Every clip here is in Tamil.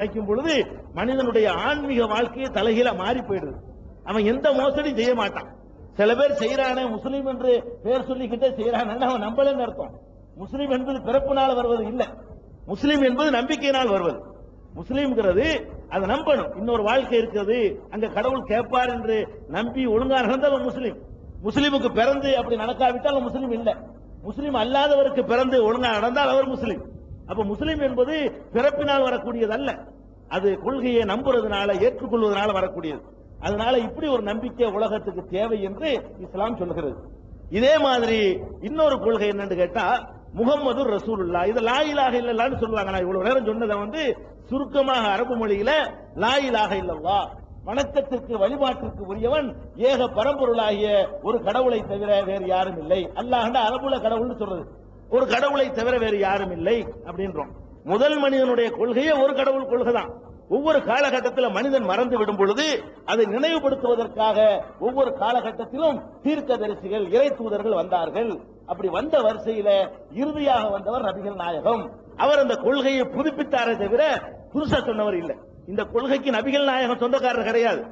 நினைக்கும் பொழுது மனிதனுடைய ஆன்மீக வாழ்க்கையை தலைகீழ மாறி போயிடுது. அவன் எந்த மோசடியும் செய்ய மாட்டான். சில பேர் செய்யறானே முஸ்லீம் என்று பேர் சொல்லிக்கிட்டே செய்யறானே அவன் நம்பலன்னு அர்த்தம். முஸ்லீம் என்பது பிறப்பினால் வருவது இல்லை. முஸ்லீம் என்பது நம்பிக்கையினால் வருவது. முஸ்லீம்ங்கிறது அதை நம்பணும். இன்னொரு வாழ்க்கை இருக்கிறது. அங்க கடவுள் கேட்பார் என்று நம்பி ஒழுங்கா நடந்தால் அவன் முஸ்லீம். முஸ்லீமுக்கு பிறந்து அப்படி நடக்காவிட்டால் முஸ்லீம் இல்லை. முஸ்லீம் அல்லாதவருக்கு பிறந்து ஒழுங்கா நடந்தால் அவர் முஸ்லீம். அப்ப முஸ்லீம் என்பது பிறப்பினால் வரக்கூடியது அல்ல அது கொள்கையை நம்புறதுனால ஏற்றுக்கொள்வதனால வரக்கூடியது. அதனால இப்படி ஒரு நம்பிக்கை உலகத்துக்கு தேவை என்று இஸ்லாம் சொல்லுகிறது இதே மாதிரி இன்னொரு கொள்கை என்னன்னு கேட்டா முகம்மது ரசூலுல்லா இது லாயிலாக இலாஹ இல்லல்லான்னு சொல்லுவாங்க நான் இவ்வளவு நேரம் சொன்னதை வந்து சுருக்கமாக அரபு மொழியில லாயிலாக இலாஹ இல்லல்லா வணக்கத்திற்கு வழிபாட்டிற்கு உரியவன் ஏக பரம்பொருளாகிய ஒரு கடவுளை தவிர வேறு யாரும் இல்லை. அல்லாஹ் அரபுல கடவுள்னு சொல்றது. ஒரு கடவுளை தவிர வேறு யாரும் இல்லை அப்படின்றோம். முதல் மனிதனுடைய கொள்கையே ஒரு கடவுள் கொள்கை தான் ஒவ்வொரு காலகட்டத்தில் மனிதன் மறந்து விடும் பொழுது அதை நினைவுபடுத்துவதற்காக ஒவ்வொரு காலகட்டத்திலும் தீர்க்கதரிசிகள் இறை தூதர்கள் வந்தார்கள். அப்படி வந்த வரிசையில இறுதியாக வந்தவர் நபிகள் நாயகம். அவர் அந்த கொள்கையை புதுப்பித்தாரே தவிர புதுசா சொன்னவர் இல்லை. இந்த கொள்கைக்கு நபிகள் நாயகம் சொந்தக்காரர் கிடையாது.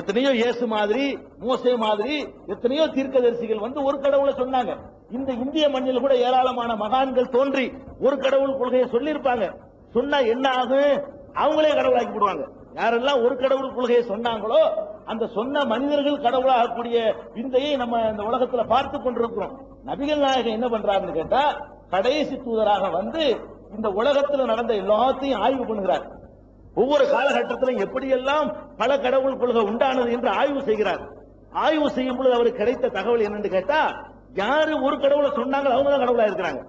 எத்தனையோ இயேசு மாதிரி மோசே மாதிரி எத்தனையோ தீர்க்கதரிசிகள் வந்து ஒரு கடவுளை சொன்னாங்க. இந்த இந்திய மண்ணில் கூட ஏராளமான மகான்கள் தோன்றி ஒரு கடவுள் கொள்கையை சொல்லியிருப்பாங்க. சொன்னா என்ன ஆகும் அவங்களே கடவுளாக்கி விடுவாங்க யாரெல்லாம் ஒரு கடவுள் கொள்கையை சொன்னாங்களோ அந்த சொன்ன மனிதர்கள் கடவுளாகக்கூடிய விந்தையை நம்ம இந்த உலகத்துல பார்த்து கொண்டிருக்கிறோம். நபிகள் நாயகம் என்ன பண்றாருன்னு கேட்டா கடைசி தூதராக வந்து இந்த உலகத்துல நடந்த எல்லாத்தையும் ஆய்வு பண்ணுகிறார். ஒவ்வொரு காலகட்டத்திலும் எப்படியெல்லாம் பல கடவுள் கொள்கை உண்டானது என்று ஆய்வு செய்கிறார். ஆய்வு செய்யும் பொழுது அவருக்கு கிடைத்த தகவல் என்னன்னு கேட்டா யாரு ஒரு கடவுளை சொன்னாங்களோ அவங்க தான் கடவுளா இருக்கிறாங்க.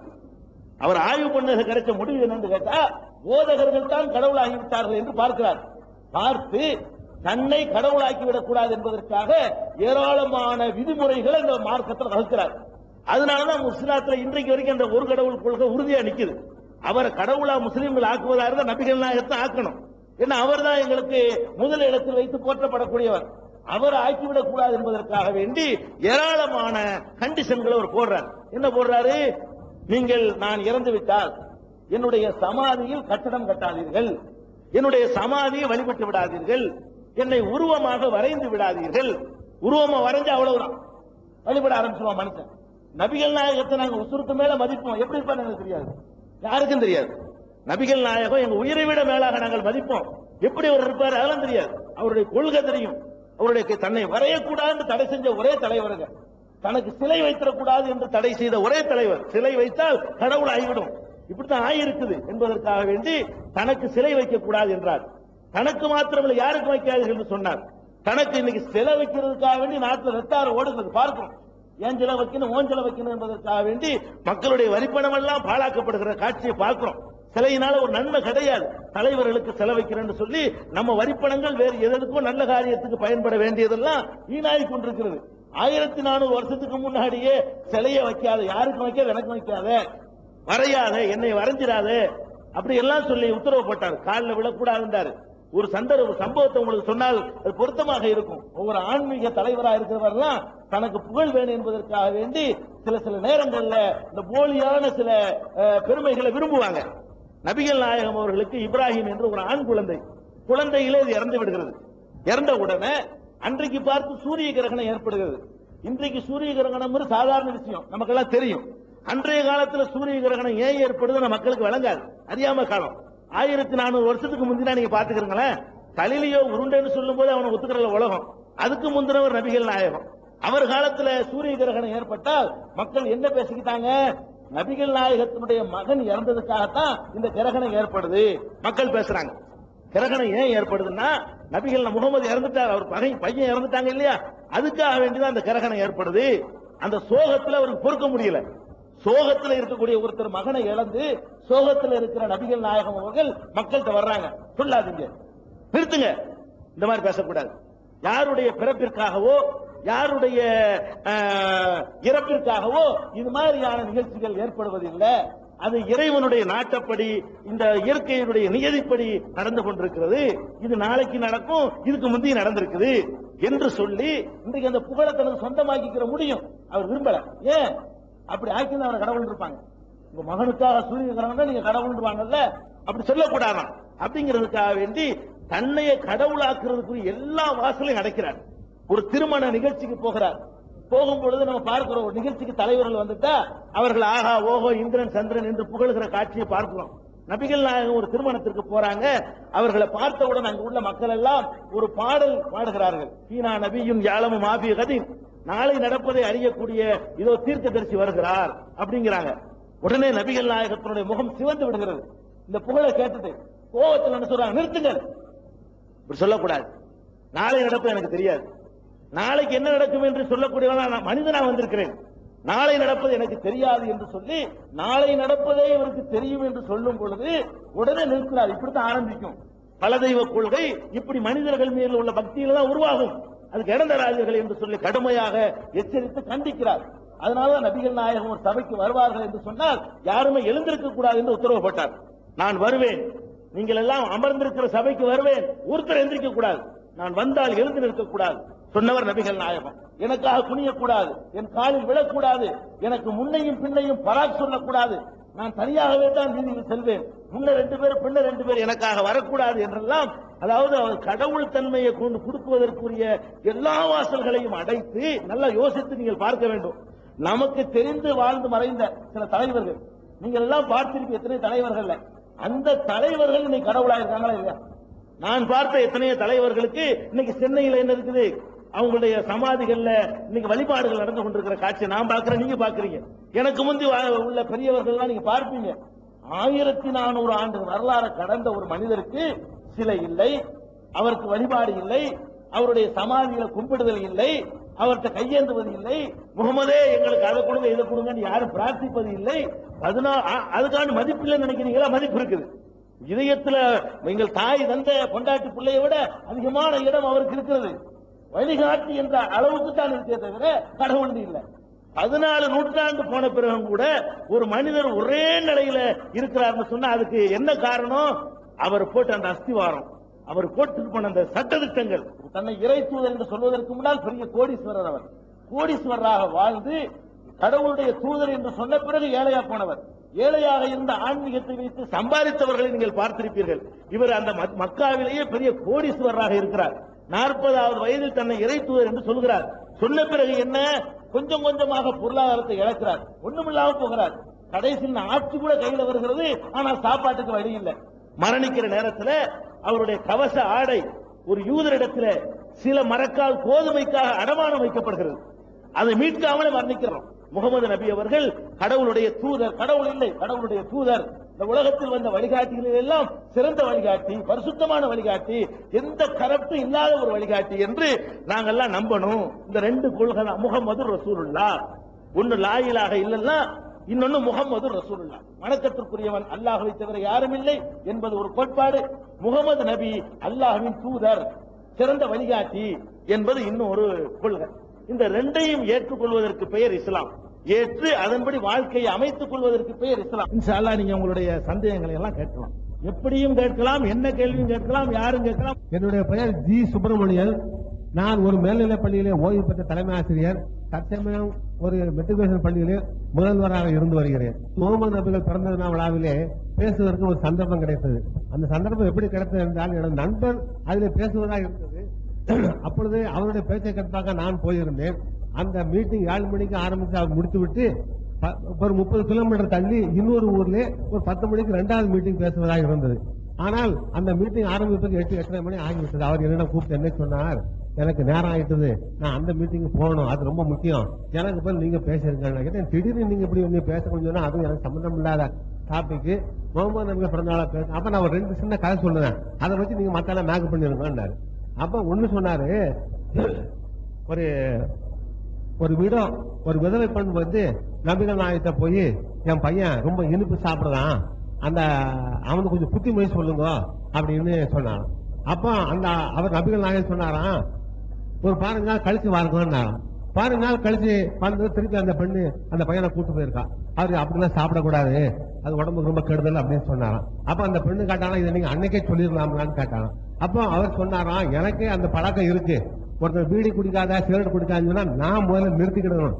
அவர் ஆய்வு பண்ணது கிடைச்ச முடிவு என்னன்னு கேட்டா போதகர்கள் தான் கடவுளாகிவிட்டார்கள் என்று பார்க்கிறார். பார்த்து தன்னை கடவுளாக்கி விடக்கூடாது என்பதற்காக ஏராளமான விதிமுறைகளை இந்த மார்க்கத்தில் வகுக்கிறார். அதனாலதான் முஸ்லாத்துல இன்றைக்கு வரைக்கும் அந்த ஒரு கடவுள் கொள்கை உறுதியா நிக்குது. அவரை கடவுளா முஸ்லீம்கள் ஆக்குவதாக இருந்தால் நபிகள் நாயகத்தை ஆக்கணும். ஏன்னா அவர் தான் எங்களுக்கு முதல் இடத்தில் வைத்து போற்றப்படக்கூடியவர். அவர் ஆக்கிவிடக் கூடாது என்பதற்காக வேண்டி ஏராளமான கண்டிஷன்களை அவர் போடுறார். என்ன போடுறாரு? நீங்கள் நான் இறந்து விட்டால் என்னுடைய சமாதியில் கட்டடம் கட்டாதீர்கள். என்னுடைய சமாதியை வழிபட்டு விடாதீர்கள். என்னை உருவமாக வரைந்து விடாதீர்கள். உருவமா வரைஞ்சு அவ்வளவுதான் வழிபட ஆரம்பிச்சிருவான் மனுஷன். நபிகள் நாயகத்தை நாங்க உசுருக்கு மேல மதிப்போம். எப்படி இருப்பான்னு எனக்கு தெரியாது. யாருக்கும் தெரியாது. நபிகள் நாயகம் எங்க உயிரை விட மேலாக நாங்கள் மதிப்போம். எப்படி அவர் இருப்பாரு? அதெல்லாம் தெரியாது. அவருடைய கொள்கை தெரியும். அவருடைய தன்னை வரையக்கூடாது தடை செஞ்ச ஒரே தலைவருங்க. தனக்கு சிலை வைத்திடக்கூடாது என்று தடை செய்த ஒரே தலைவர். சிலை வைத்தால் கடவுள் ஆகிவிடும். இப்படித்தான் ஆயிருக்குது என்பதற்காக வேண்டி தனக்கு சிலை வைக்கக்கூடாது என்றார். தனக்கு மாத்திரமல்ல யாருக்கு வைக்காதீர்கள் என்று சொன்னார். தனக்கு இன்னைக்கு சிலை வைக்கிறதுக்காக வேண்டி நாட்டில் ரத்தாறு ஓடுகிறது பார்க்கணும். ஏன் சிலை வைக்கணும் ஓன் சிலை வைக்கணும் என்பதற்காக வேண்டி மக்களுடைய வரிப்பணம் எல்லாம் பாழாக்கப்படுகிற காட்சியை பார்க்கிறோம். சிலையினால ஒரு நன்மை கிடையாது. தலைவர்களுக்கு செலவைக்கிறேன்னு சொல்லி நம்ம வரிப்பணங்கள் வேறு எதற்கும் நல்ல காரியத்துக்கு பயன்பட வேண்டியதெல்லாம் வீணாகி கொண்டிருக்கிறது. ஆயிரத்தி நானூறு வருஷத்துக்கு முன்னாடியே சிலையை வைக்காத யாருக்கும் வைக்காத எனக்கு வைக்காத வரையாத என்னை வரைஞ்சிடாத அப்படி எல்லாம் சொல்லி உத்தரவு போட்டார். காலில் விழக்கூடாதுன்றாரு. ஒரு சந்தர்ப்ப சம்பவத்தை உங்களுக்கு சொன்னால் அது பொருத்தமாக இருக்கும். ஒவ்வொரு ஆன்மீக தலைவராக இருக்கிறவரெல்லாம் தனக்கு புகழ் வேணும் என்பதற்காக வேண்டி சில சில நேரங்களில் இந்த போலியான சில பெருமைகளை விரும்புவாங்க. நபிகள் நாயகம் அவர்களுக்கு இப்ராஹிம் என்று ஒரு ஆண் குழந்தை. குழந்தையிலே இது இறந்து விடுகிறது. இறந்த உடனே அன்றைக்கு பார்த்து சூரிய கிரகணம் ஏற்படுகிறது. இன்றைக்கு சூரிய கிரகணம் சாதாரண விஷயம். நமக்கெல்லாம் தெரியும். அன்றைய காலத்துல சூரிய கிரகணம் ஏன் ஏற்படுதுன்னு மக்களுக்கு விளங்காது. அறியாம காலம் ஆயிரத்தி நானூறு வருஷத்துக்கு முந்தினா நீங்க பாத்துக்கிறீங்களேன் கலிலியோ உருண்டைன்னு சொல்லும் போது அவனை ஒத்துக்கிறல உலகம். அதுக்கு முந்தினவர் நபிகள் நாயகம். அவர் காலத்துல சூரிய கிரகணம் ஏற்பட்டால் மக்கள் என்ன பேசிக்கிட்டாங்க? நபிகள் நாயகத்தினுடைய மகன் இறந்ததுக்காகத்தான் இந்த கிரகணம் ஏற்படுது. மக்கள் பேசுறாங்க. கிரகணம் ஏன் ஏற்படுதுன்னா நபிகள் முகமது இறந்துட்டார் அவர் பகை- பையன் இறந்துட்டாங்க இல்லையா? அதுக்காக வேண்டிதான் அந்த கிரகணம் ஏற்படுது. அந்த சோகத்துல அவருக்கு பொறுக்க முடியல. சோகத்துல இருக்கக்கூடிய ஒருத்தர் மகனை இழந்து சோகத்துல இருக்கிற நபிகள் நாயகம் அவர்கள் மக்கள்கிட்ட வர்றாங்க. சொல்லாதீங்க. நிறுத்துங்க. இந்த மாதிரி பேசக்கூடாது. யாருடைய பிறப்பிற்காகவோ யாருடைய ஆஹ், இறப்பிற்காகவோ இது மாதிரியான நிகழ்ச்சிகள் ஏற்படுவதில்லை. அது இறைவனுடைய நாட்டப்படி இந்த இயற்கையினுடைய நியதிப்படி நடந்து கொண்டிருக்கிறது. இது நாளைக்கு நடக்கும் இதுக்கு முந்தைய நடந்திருக்குது என்று சொல்லி இன்றைக்கு அந்த புகழை தனக்கு சொந்தமாக்கிக்கிற முடியும். அவர் விரும்பல. ஏன்? அப்படி ஆக்கி அவரை கடவுள் இருப்பாங்க. உங்க மகனுக்காக சூரிய கிரகணம் நீங்க கடவுள்வாங்கல்ல அப்படி சொல்லக்கூடாதான். அப்படிங்கிறதுக்காக வேண்டி தன்னைய கடவுளாக்குறதுக்குரிய எல்லா வாசலையும் அடைக்கிறார். ஒரு திருமண நிகழ்ச்சிக்கு போகிறார். போகும் பொழுது நம்ம பார்க்கிறோம் ஒரு நிகழ்ச்சிக்கு தலைவர்கள் வந்துட்டா அவர்கள் ஆஹா ஓஹோ இந்திரன் சந்திரன் என்று புகழ்கிற காட்சியை பார்க்கிறோம். நபிகள் நாயகம் ஒரு திருமணத்திற்கு போறாங்க. அவர்களை பார்த்தவுடன் அங்கு உள்ள மக்கள் எல்லாம் ஒரு பாடல் பாடுகிறார்கள். சீனா நபியும் யாழமும் ஆபிய கதி நாளை நடப்பதை அறியக்கூடிய இதோ தீர்க்கதரிசி வருகிறார் அப்படிங்கிறாங்க. உடனே நபிகள் நாயகத்தினுடைய முகம் சிவந்து விடுகிறது. இந்த புகழை கேட்டது கோபத்தில் என்ன சொல்றாங்க? நிறுத்துங்கள். இப்படி சொல்லக்கூடாது. நாளை நடப்பு எனக்கு தெரியாது. நாளைக்கு என்ன நடக்கும் என்று சொல்லக்கூடியவன் நான் மனிதனா வந்திருக்கிறேன். நாளை நடப்பது எனக்கு தெரியாது என்று சொல்லி நாளை நடப்பதே இவருக்கு தெரியும் என்று சொல்லும் பொழுது உடனே நிற்கிறார் இப்படித்தான் ஆரம்பிக்கும். பல தெய்வ கொள்கை இப்படி மனிதர்கள் மேல் உள்ள பக்தியில தான் உருவாகும். அதுக்கு இழந்தராஜர்கள் என்று சொல்லி கடுமையாக எச்சரித்து கண்டிக்கிறார். அதனால நபிகள் நாயகம் ஒரு சபைக்கு வருவார்கள் என்று சொன்னால் யாருமே எழுந்திருக்க கூடாது என்று உத்தரவு போட்டார். நான் வருவேன். நீங்கள் எல்லாம் அமர்ந்திருக்கிற சபைக்கு வருவேன். ஒருத்தர் எந்திரிக்க கூடாது. நான் வந்தால் எழுந்து நிற்க கூடாது. சொன்னவர் நபிகள் நாயகம். எனக்காக குனியக்கூடாது என் காலில் விழக்கூடாது எனக்கு முன்னையும் பின்னையும் பராக் சொல்லக்கூடாது. நான் தனியாகவே தான் வீதியில் செல்வேன். முன்ன ரெண்டு பேர் பின்ன ரெண்டு பேர் எனக்காக வரக்கூடாது என்றெல்லாம் அதாவது அவர் கடவுள் தன்மையை கொண்டு கொடுக்குவதற்குரிய எல்லா வாசல்களையும் அடைத்து நல்லா யோசித்து நீங்கள் பார்க்க வேண்டும். நமக்கு தெரிந்து வாழ்ந்து மறைந்த சில தலைவர்கள். நீங்கள் எல்லாம் பார்த்திருக்க எத்தனை தலைவர்கள் அந்த தலைவர்கள் இன்னைக்கு கடவுளாயிருக்காங்களா இல்லையா? நான் பார்த்த எத்தனையோ தலைவர்களுக்கு இன்னைக்கு சென்னையில் என்ன இருக்குது? அவங்களுடைய சமாதிகள்ல இன்னைக்கு வழிபாடுகள் நடந்து கொண்டிருக்கிற காட்சியை நான் பாக்குறேன் நீங்க பாக்குறீங்க எனக்கு முந்தி உள்ள பெரியவர்கள் நீங்க பார்ப்பீங்க. ஆயிரத்தி நானூறு ஆண்டு வரலாறு கடந்த ஒரு மனிதருக்கு சிலை இல்லை அவருக்கு வழிபாடு இல்லை அவருடைய சமாதியில கும்பிடுதல் இல்லை அவர்கிட்ட கையேந்துவது இல்லை. முகமதே எங்களுக்கு அதை கொடுங்க இதை கொடுங்கன்னு யாரும் பிரார்த்திப்பது இல்லை. பதினா அதுக்கான மதிப்பு இல்லைன்னு நினைக்கிறீங்களா? மதிப்பு இருக்குது. இதயத்துல எங்கள் தாய் தந்த பொண்டாட்டி பிள்ளையை விட அதிகமான இடம் அவருக்கு இருக்கிறது. வழிகாட்டி என்ற அளவுக்கு தான் இருக்கே தவிர கடவுள் இல்லை. பதினாலு நூற்றாண்டு போன பிறகும் கூட ஒரு மனிதர் ஒரே நிலையில இருக்கிறார்னு சொன்னா அதுக்கு என்ன காரணம்? அவர் போட்ட அந்த அஸ்திவாரம் அவர் போட்டு போன அந்த சட்டத்திட்டங்கள். தன்னை இறை தூதர் என்று சொல்வதற்கு முன்னால் பெரிய கோடீஸ்வரர் அவர். கோடீஸ்வரராக வாழ்ந்து கடவுளுடைய தூதர் என்று சொன்ன பிறகு ஏழையா போனவர். ஏழையாக இருந்த ஆன்மீகத்தை வைத்து சம்பாதித்தவர்களை நீங்கள் பார்த்திருப்பீர்கள். இவர் அந்த மக்- மக்காவிலேயே பெரிய கோடீஸ்வரராக இருக்கிறார். நாற்பதாவது வயதில் தன்னை இறைத்துவர் என்று சொல்கிறார். சொன்ன பிறகு என்ன? கொஞ்சம் கொஞ்சமாக பொருளாதாரத்தை இழக்கிறார். ஒண்ணுமில்லாம போகிறார். கடைசியில் ஆட்சி கூட கையில வருகிறது. ஆனா சாப்பாட்டுக்கு வழி இல்லை. மரணிக்கிற நேரத்துல அவருடைய கவச ஆடை ஒரு யூதரிடத்துல சில மரக்கால் கோதுமைக்காக அடமானம் வைக்கப்படுகிறது. அதை மீட்காமலே மரணிக்கிறோம். முகமது நபி அவர்கள் கடவுளுடைய தூதர் கடவுள் இல்லை கடவுளுடைய தூதர் இந்த உலகத்தில் வந்த வழிகாட்டிகளில் எல்லாம் சிறந்த வழிகாட்டி பரிசுத்தமான வழிகாட்டி எந்த கரப்டும் இல்லாத ஒரு வழிகாட்டி என்று நாங்கெல்லாம் நம்பணும். இந்த ரெண்டு கொள்கை தான். முகமது ரசூலுல்லா ஒன்னு லாயிலாக இல்லைன்னா இன்னொன்னு முகமது ரசூலுல்லா வணக்கத்திற்குரியவன் அல்லாஹுவை தவிர யாரும் இல்லை என்பது ஒரு கோட்பாடு. முகமது நபி அல்லாஹுவின் தூதர் சிறந்த வழிகாட்டி என்பது இன்னும் ஒரு கொள்கை. இந்த ரெண்டையும் ஏற்றுக்கொள்வதற்கு பெயர் இஸ்லாம். ஏற்று அதன்படி வாழ்க்கையை அமைத்துக் கொள்வதற்கு பெயர் இஸ்லாம். இன்ஷால்லா நீங்க உங்களுடைய சந்தேகங்களை எல்லாம் கேட்கலாம். எப்படியும் கேட்கலாம் என்ன கேள்வியும் கேட்கலாம் யாரும் கேட்கலாம். என்னுடைய பெயர் ஜி சுப்பிரமணியன். நான் ஒரு மேல்நிலைப் பள்ளியிலே ஓய்வு பெற்ற தலைமை ஆசிரியர். தற்சமயம் ஒரு மெட்ரிகுலேஷன் பள்ளியிலே முதல்வராக இருந்து வருகிறேன். முகமது நபிகள் பிறந்த நாள் விழாவிலே பேசுவதற்கு ஒரு சந்தர்ப்பம் கிடைத்தது. அந்த சந்தர்ப்பம் எப்படி கிடைத்தது என்றால் எனது நண்பர் அதில் பேசுவதாக இருந்தது. அப்பொழுது அவருடைய பேச்சை கேட்பாக நான் போயிருந்தேன். அந்த மீட்டிங் ஏழு மணிக்கு ஆரம்பித்து அவர் முடித்து விட்டு ஒரு முப்பது கிலோமீட்டர் தள்ளி இன்னொரு ஊர்ல ஒரு பத்து மணிக்கு ரெண்டாவது மீட்டிங் பேசுவதாக இருந்தது. ஆனால் அந்த மீட்டிங் ஆரம்பிப்பதற்கு எட்டு எட்டரை மணி ஆகிவிட்டது. அவர் என்னிடம் கூப்பிட்டு என்ன சொன்னார்? எனக்கு நேரம் ஆயிட்டது. நான் அந்த மீட்டிங்கு போகணும். அது ரொம்ப முக்கியம். எனக்கு போய் நீங்க பேசுறீங்க கேட்டேன். திடீர்னு நீங்க இப்படி வந்து பேச கொஞ்சம் அதுவும் எனக்கு சம்மந்தம் இல்லாத டாபிக் முகமது நபிகள் பிறந்தநாள பேச அப்ப நான் ஒரு ரெண்டு சின்ன கதை சொல்லுவேன். அதை வச்சு நீங்க மத்தால மேக்கப் பண்ணிருங்கன்னாரு. அப்ப ஒண்ணு சொன்னாரு ஒரு ஒரு விடம் ஒரு விதவை பெண் வந்து நபிகள் நாயகத்தை போய் என் பையன் ரொம்ப இனிப்பு சாப்பிடுறான் அந்த அவனுக்கு கொஞ்சம் புத்திமொழி சொல்லுங்க அப்படின்னு சொன்னான். அப்போ அந்த அவர் நபிகள் நாயகன் சொன்னாராம் ஒரு பதினஞ்சு நாள் கழிச்சு வாருங்கன்னாராம். பதினஞ்சு நாள் கழிச்சு வந்து திருப்பி அந்த பெண்ணு அந்த பையனை கூட்டு போயிருக்கா. அவரு அப்படிலாம் சாப்பிடக்கூடாது அது உடம்புக்கு ரொம்ப கெடுதல் அப்படின்னு சொன்னாராம். அப்ப அந்த பெண்ணு கேட்டாலும் இதை நீங்க அன்னைக்கே சொல்லிடலாம்லான்னு கேட்டாராம். அப்போ அவர் சொன்னாராம் எனக்கே அந்த பழக்கம் இருக்கு. ஒருத்தர் பீடி குடிக்காத சிகரெட் குடிக்காதுன்னு சொன்னா நான் முதல்ல நிறுத்திக்கிடணும்.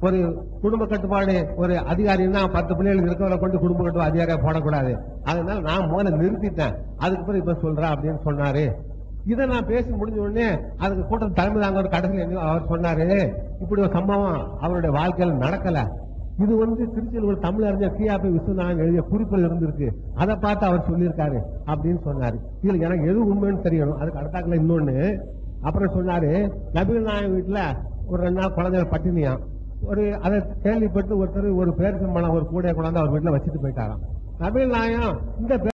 ஒரு குடும்ப கட்டுப்பாடு ஒரு அதிகாரின்னா பத்து பிள்ளைகள் இருக்கவரை கொண்டு குடும்ப கட்டுப்பாடு அதிகாரியா போடக்கூடாது. அதனால நான் முதல்ல நிறுத்திட்டேன். அதுக்கு பிறகு இப்ப சொல்றேன் அப்படின்னு சொன்னாரு. இதை நான் பேசி முடிஞ்ச உடனே அதுக்கு கூட்டம் தலைமை தாங்க ஒரு கடைசியில் அவர் சொன்னாரு. இப்படி ஒரு சம்பவம் அவருடைய வாழ்க்கையில் நடக்கல. இது வந்து திருச்சியில் ஒரு தமிழ் அறிஞர் கியாபி விஸ்வநாதன் எழுதிய குறிப்பில் இருந்திருக்கு. அதை பார்த்து அவர் சொல்லியிருக்காரு அப்படின்னு சொன்னாரு. இதுல எனக்கு எது உண்மைன்னு தெரியணும். அதுக்கு அடுத்தாக்குல இன்னொன்னு. அப்புறம் சொன்னாரு நபிகள் நாயன் வீட்டுல ஒரு ரெண்டு நாள் குழந்தைகள் பட்டினியா. ஒரு அதை கேள்விப்பட்டு ஒருத்தர் ஒரு பேர் சம்பளம் ஒரு கூடைய குழந்தை அவர் வீட்டுல வச்சுட்டு போயிட்டாராம். நபிகள் நாயகம் இந்த